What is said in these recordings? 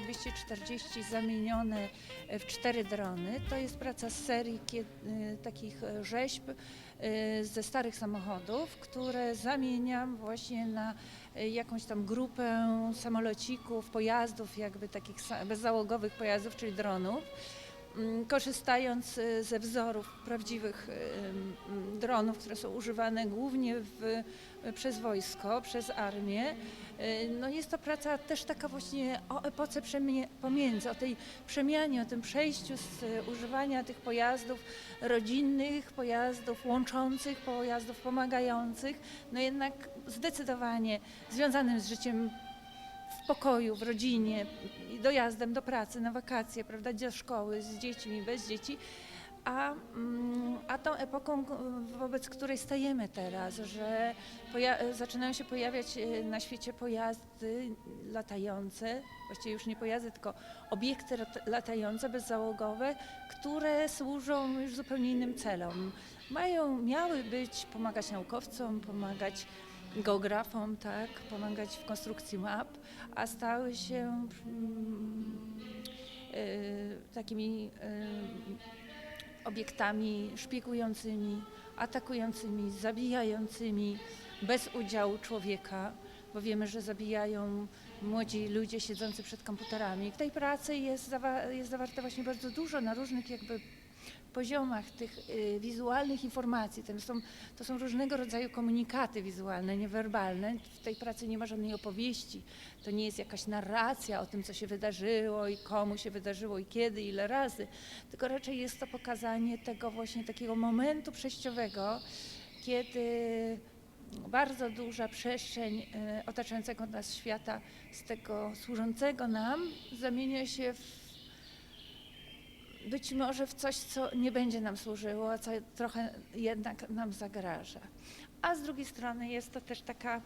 240 zamienione w cztery drony. To jest praca z serii y, takich e, rzeźb ze starych samochodów, które zamieniam właśnie na jakąś tam grupę samolocików, pojazdów, jakby takich bezzałogowych pojazdów, czyli dronów. Mm, Korzystając y, ze wzorów prawdziwych y, mm, dronów, które są używane głównie w, przez wojsko, przez armię, y, no jest to praca też taka właśnie o epoce pomiędzy, o tej przemianie, o tym przejściu z y, używania tych pojazdów rodzinnych, pojazdów łączących, pojazdów pomagających, no jednak zdecydowanie związanym z życiem w pokoju, w rodzinie, dojazdem do pracy, na wakacje, prawda, do szkoły, z dziećmi, bez dzieci, a, mm, a tą epoką, wobec której stajemy teraz, że zaczynają się pojawiać e, na świecie pojazdy latające, właściwie już nie pojazdy, tylko obiekty lat- latające, bezzałogowe, które służą już zupełnie innym celom. Mają, miały być, pomagać naukowcom, pomagać geografom, tak, pomagać w konstrukcji map, a stały się mm, e, takimi e, obiektami szpiegującymi, atakującymi, zabijającymi bez udziału człowieka, bo wiemy, że zabijają młodzi ludzie siedzący przed komputerami. W tej pracy jest, zawa- jest zawarte właśnie bardzo dużo na różnych jakby poziomach tych y, wizualnych informacji. To są, to są różnego rodzaju komunikaty wizualne, niewerbalne. W tej pracy nie ma żadnej opowieści. To nie jest jakaś narracja o tym, co się wydarzyło i komu się wydarzyło i kiedy, ile razy, tylko raczej jest to pokazanie tego właśnie takiego momentu przejściowego, kiedy bardzo duża przestrzeń e, otaczającego nas świata, z tego służącego nam, zamienia się w być może w coś, co nie będzie nam służyło, a co trochę jednak nam zagraża. A z drugiej strony jest to też taka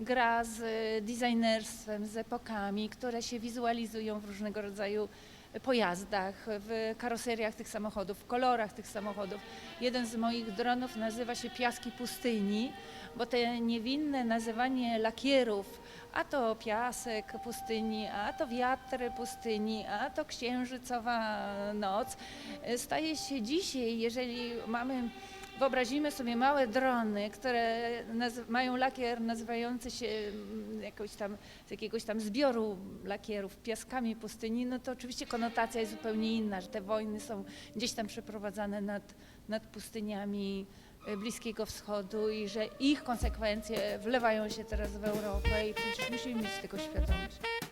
gra z designerstwem, z epokami, które się wizualizują w różnego rodzaju pojazdach, w karoseriach tych samochodów, w kolorach tych samochodów. Jeden z moich dronów nazywa się Piaski Pustyni, bo te niewinne nazywanie lakierów, a to piasek pustyni, a to wiatr pustyni, a to księżycowa noc, y, staje się dzisiaj, jeżeli mamy Wyobrazimy sobie małe drony, które mają lakier nazywający się mm, jakoś tam, z jakiegoś tam zbioru lakierów piaskami pustyni, no to oczywiście konotacja jest zupełnie inna, że te wojny są gdzieś tam przeprowadzane nad, nad pustyniami y, Bliskiego Wschodu i że ich konsekwencje wlewają się teraz w Europę i przecież musimy mieć tego świadomość.